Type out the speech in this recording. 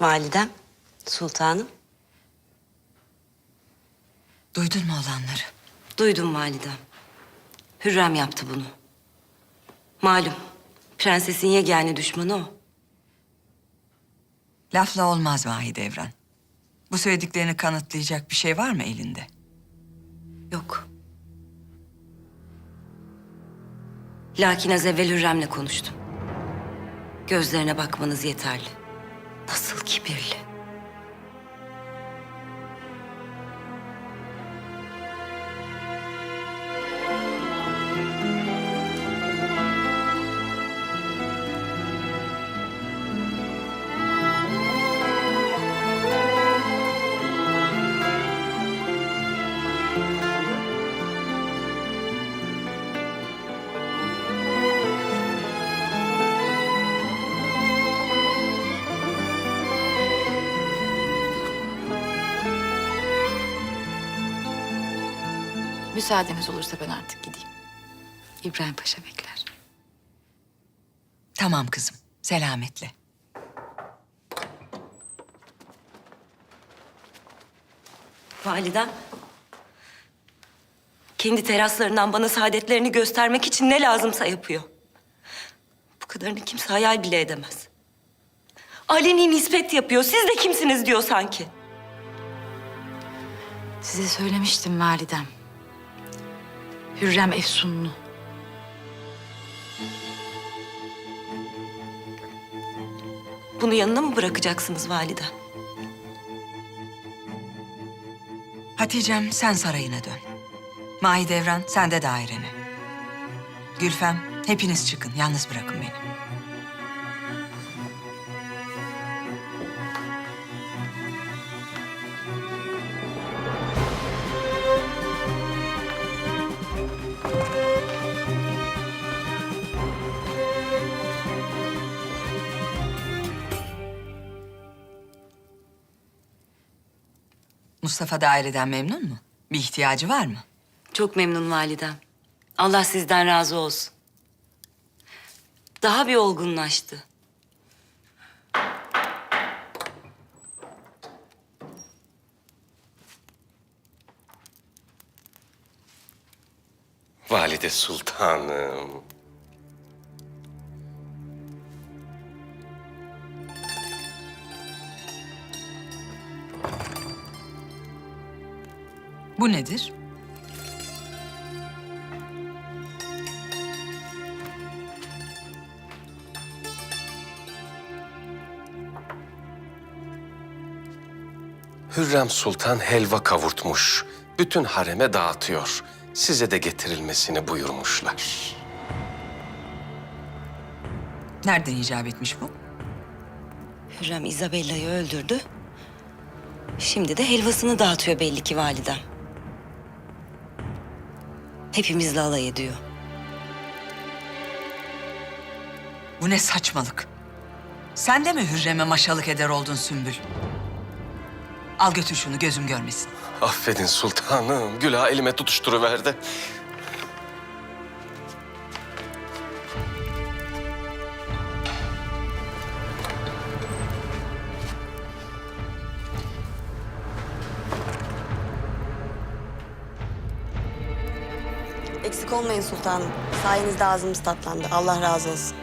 Validem, sultanım. Duydun mu olanları? Duydum validem. Hürrem yaptı bunu. Malum, prensesin yegane düşmanı o. Lafla olmaz Mahidevran. Bu söylediklerini kanıtlayacak bir şey var mı elinde? Yok. Lakin az evvel Hürrem'le konuştum. Gözlerine bakmanız yeterli. Nasıl kibirli. Müsaadeniz olursa ben artık gideyim. İbrahim Paşa bekler. Tamam kızım, selametle. Validem. Kendi teraslarından bana saadetlerini göstermek için ne lazımsa yapıyor. Bu kadarını kimse hayal bile edemez. Aleni nispet yapıyor. Siz de kimsiniz diyor sanki. Size söylemiştim validem. Hürrem Efsunlu. Bunu yanına mı bırakacaksınız validem? Hatice'm sen sarayına dön. Mahidevran sen de dairene. Gülfem hepiniz çıkın, yalnız bırakın beni. Mustafa daireden memnun mu? Bir ihtiyacı var mı? Çok memnun validem. Allah sizden razı olsun. Daha bir olgunlaştı. Valide Sultanım. Bu nedir? Hürrem Sultan helva kavurtmuş. Bütün hareme dağıtıyor. Size de getirilmesini buyurmuşlar. Nereden icap etmiş bu? Hürrem Isabella'yı öldürdü. Şimdi de helvasını dağıtıyor belli ki validem. Hepimizle alay ediyor. Bu ne saçmalık? Sen de mi Hürrem'e maşalık eder oldun Sümbül? Al götür şunu gözüm görmesin. Affedin sultanım. Gülah elime tutuşturuverdi. Eksik olmayın sultanım. Sayenizde ağzımız tatlandı. Allah razı olsun.